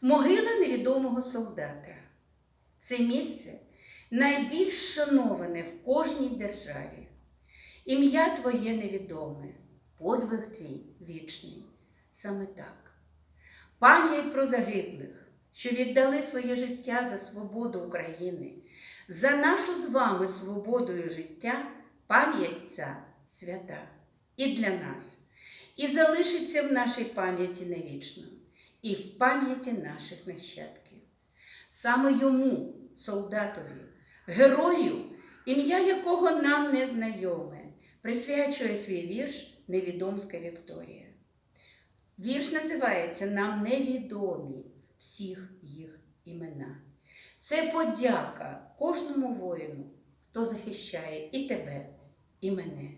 Могила невідомого солдата. Це місце найбільш шановане в кожній державі. Ім'я твоє невідоме, подвиг твій вічний. Саме так. Пам'ять про загиблих, що віддали своє життя за свободу України, за нашу з вами свободою життя, пам'ять ця свята і для нас, і залишиться в нашій пам'яті навічно, і в пам'яті наших нащадків. Саме йому, солдатові, герою, ім'я якого нам не знайоме, присвячує свій вірш Невідомська Вікторія. Вірш називається Нам невідомі всіх їх імена. Це подяка кожному воїну, хто захищає і тебе, і мене,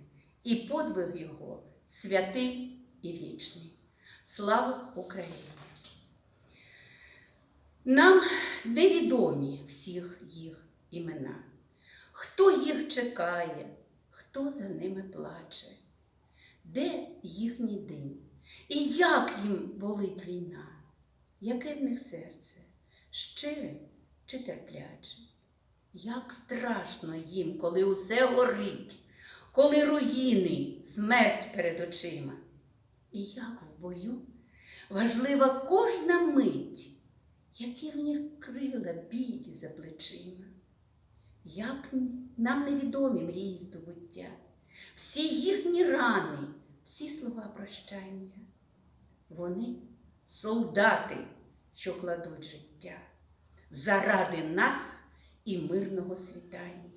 і подвиг його святий і вічний. Слава Україні! Нам невідомі всіх їх імена. Хто їх чекає, хто за ними плаче, де їхній день? І як їм болить війна? Яке в них серце? Щире чи терпляче? Як страшно їм, коли усе горить, коли руїни, смерть перед очима. І як в бою важлива кожна мить, які в них крила білі за плечима. Як нам невідомі мрії здобуття, всі їхні рани, всі слова прощання. Вони солдати, що кладуть життя заради нас і мирного світання.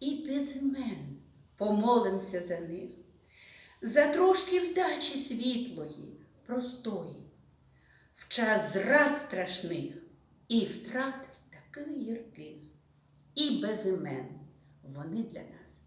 І без імен помолимося за них, за трошки вдачі світлої, простої, час зрад страшних і втрат таких гірких, і без імен вони для нас.